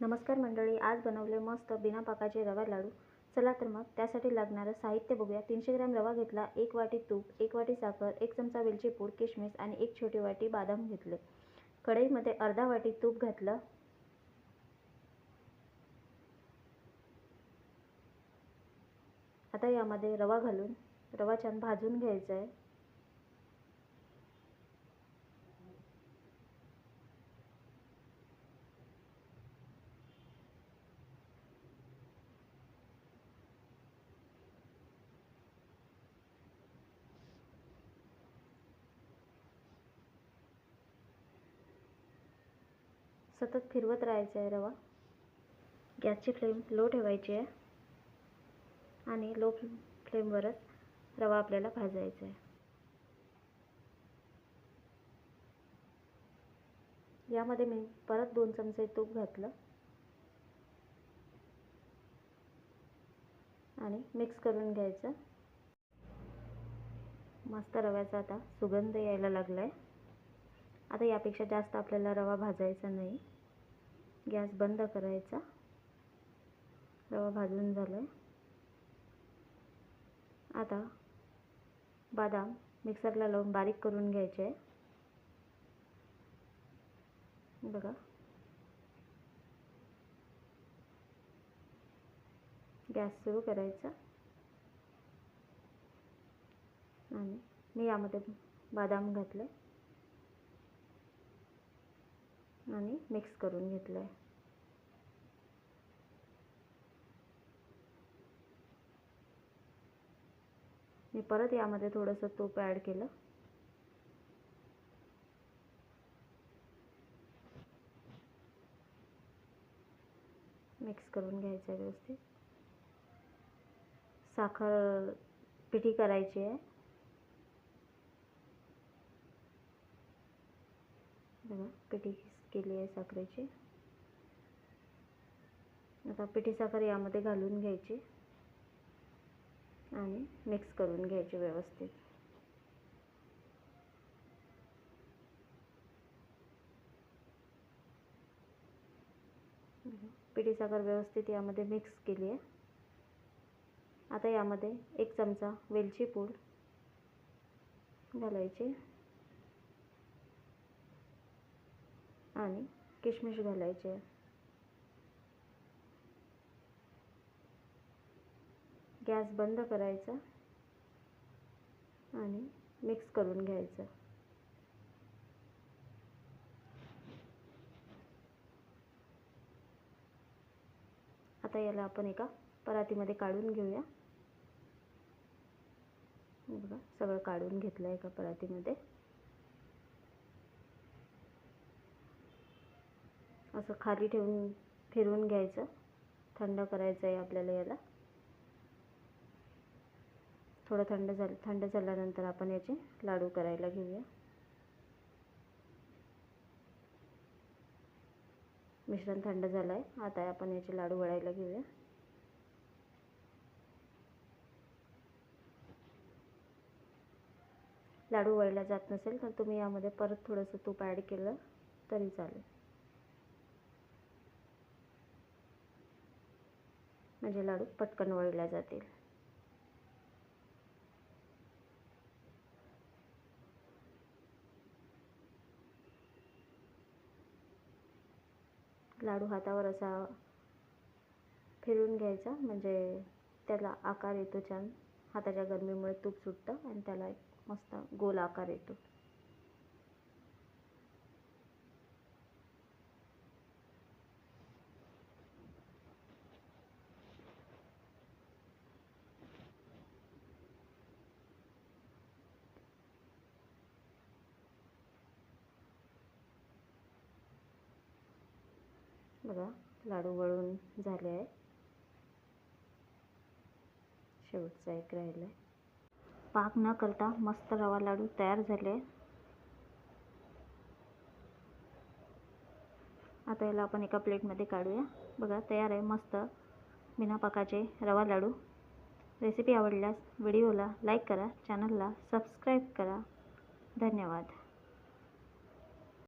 नमस्कार मंडळी आज बनवले मस्त बिना पाकाचे रवा लाडू. चला तर मग त्यासाठी लागणारं साहित्य बघूया. तीनशे ग्रॅम रवा घेतला एक वाटी तूप एक वाटी साखर एक चमचा वेलची पूड किशमिश आणि एक छोटी वाटी बदाम घेतले. कढईमध्ये अर्धा वाटी तूप घातलं. आता यामध्ये रवा घालून रवा छान भाजून घ्यायचा आहे. सतत फिरवत राहायचं आहे रवा. गॅसची फ्लेम लो ठेवायची आहे. आणि लो फ्लेमवरच रवा आपल्याला भाजायचा आहे. यामध्ये मी परत दोन चमचे तूप घातलं. आणि मिक्स करून घ्यायचं. मस्त रव्याचा आता सुगंध यायला लागला आहे आता यापेक्षा जास्त आपल्याला रवा भाजायचा नाही. गॅस बंद करायचा. रवा भाजून झाला. आहे आता बदाम मिक्सरला लावून बारीक करून घ्यायचे. आहे बघा. गॅस सुरू करायचा. आणि मी यामध्ये बदाम घातले. आणि मिक्स करून घेतलं आहे मी परत यामध्ये थोडंसं तूप ॲड केलं. मिक्स करून घ्यायचं आहे व्यवस्थित. साखर पिठी करायची आहे. बघा पिठी केली आहे साखरेची. आता पिठी साखर यामध्ये घालून घ्यायची आणि मिक्स करून घ्यायचे व्यवस्थित. पिठी साखर व्यवस्थित यामध्ये मिक्स केली आहे. आता यामध्ये एक चमचा वेलची पूड घालायची. आणि किशमिश घालायचे. गॅस बंद करायचा आणि मिक्स करून घ्यायचं. आता याला आपण एका परातीमध्ये काढून घेऊया. बघा सगळं काढून घेतलं एका परातीमध्ये. असं खाली ठेवून फिरवून घ्यायचं. थंड करायचं आहे आपल्याला याला. थोडं थंड झालं थंड झाल्यानंतर आपण याचे लाडू करायला घेऊया. मिश्रण थंड झालं आहे आता आपण याचे लाडू वळायला घेऊया. लाडू वळला जात नसेल तर तुम्ही यामध्ये परत थोडंसं तूप ॲड केलं तरी चालेल. म्हणजे लाडू पटकन वळल्या जातील. लाडू हातावर असा फिरून घ्यायचा म्हणजे त्याला आकार येतो छान. हाताच्या गरमीमुळे तूप सुटतं आणि त्याला एक मस्त गोल आकार येतो. बघा लाडू वळून झाले आहे शेवटचा एक राहिला आहे पाक न करता मस्त रवा लाडू तयार झाले आता याला आपण एका प्लेटमध्ये काढूया. बघा तयार आहे मस्त. बिना पाकाचे रवा लाडू. रेसिपी आवडल्यास व्हिडिओला लाईक करा चॅनलला सबस्क्राईब करा. धन्यवाद.